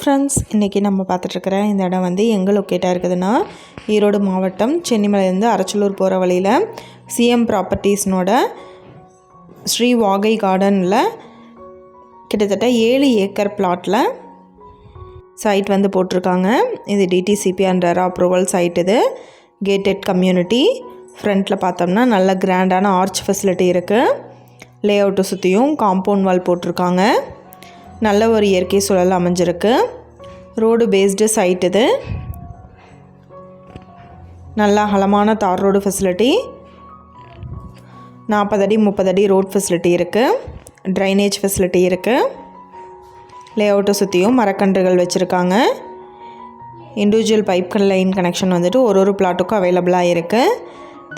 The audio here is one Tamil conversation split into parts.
ஃப்ரெண்ட்ஸ் இன்றைக்கி நம்ம பார்த்துட்ருக்குற இந்த இடம் வந்து எங்கே லொக்கேட்டாக இருக்குதுன்னா ஈரோடு மாவட்டம் சென்னிமலையிலேருந்து அரச்சலூர் போகிற வழியில் சிஎம் ப்ராப்பர்ட்டிஸ்னோட ஸ்ரீ வாகை கார்டனில் கிட்டத்தட்ட ஏழு ஏக்கர் பிளாட்டில் சைட் வந்து போட்டிருக்காங்க. இது டிடிசிபி அண்டர் அப்ரூவல் சைட் இது. கேட்டட் கம்யூனிட்டி ஃப்ரண்ட்டில் பார்த்தோம்னா நல்ல கிராண்டான ஆர்ச் ஃபெசிலிட்டி இருக்குது லே அவுட்டை சுற்றியும் காம்பவுண்ட் வால் போட்டிருக்காங்க. நல்ல ஒரு இயற்கை சூழல் அமைஞ்சிருக்கு. ரோடு பேஸ்டு சைட் இது. நல்ல அகலமான தார் ரோடு ஃபெசிலிட்டி நாற்பது அடி முப்பது அடி ரோட் ஃபெசிலிட்டி இருக்குது ட்ரைனேஜ் ஃபெசிலிட்டி இருக்குது லே அவுட்டை சுற்றியும் மரக்கன்றுகள் வச்சுருக்காங்க. இண்டிவிஜுவல் பைப் லைன் கனெக்ஷன் வந்துட்டு ஒரு ஒரு பிளாட்டுக்கும் அவைலபிளாக இருக்குது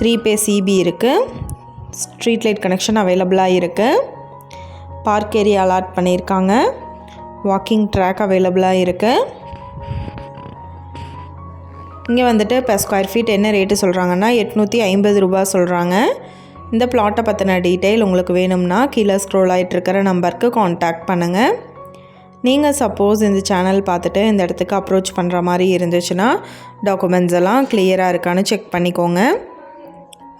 த்ரீ பே சிபி இருக்குது ஸ்ட்ரீட் லைட் கனெக்ஷன் அவைலபிளாக இருக்குது பார்க் ஏரியா அலாட் பண்ணியிருக்காங்க. வாக்கிங் ட்ராக் அவைலபிளாக இருக்குது இங்கே வந்துட்டு இப்போ ஸ்கொயர் ஃபீட் என்ன ரேட்டு சொல்கிறாங்கன்னா எட்நூற்றி ஐம்பது ரூபா சொல்கிறாங்க இந்த பிளாட்டை பற்றின டீட்டெயில் உங்களுக்கு வேணும்னா கீழே ஸ்க்ரோல் ஆகிட்டு இருக்கிற நம்பருக்கு காண்டாக்ட் பண்ணுங்கள் நீங்கள் சப்போஸ் இந்த சேனல் பார்த்துட்டு இந்த இடத்துக்கு அப்ரோச் பண்ணுற மாதிரி இருந்துச்சுன்னா டாக்குமெண்ட்ஸ் எல்லாம் கிளியராக இருக்கான்னு செக் பண்ணிக்கோங்க.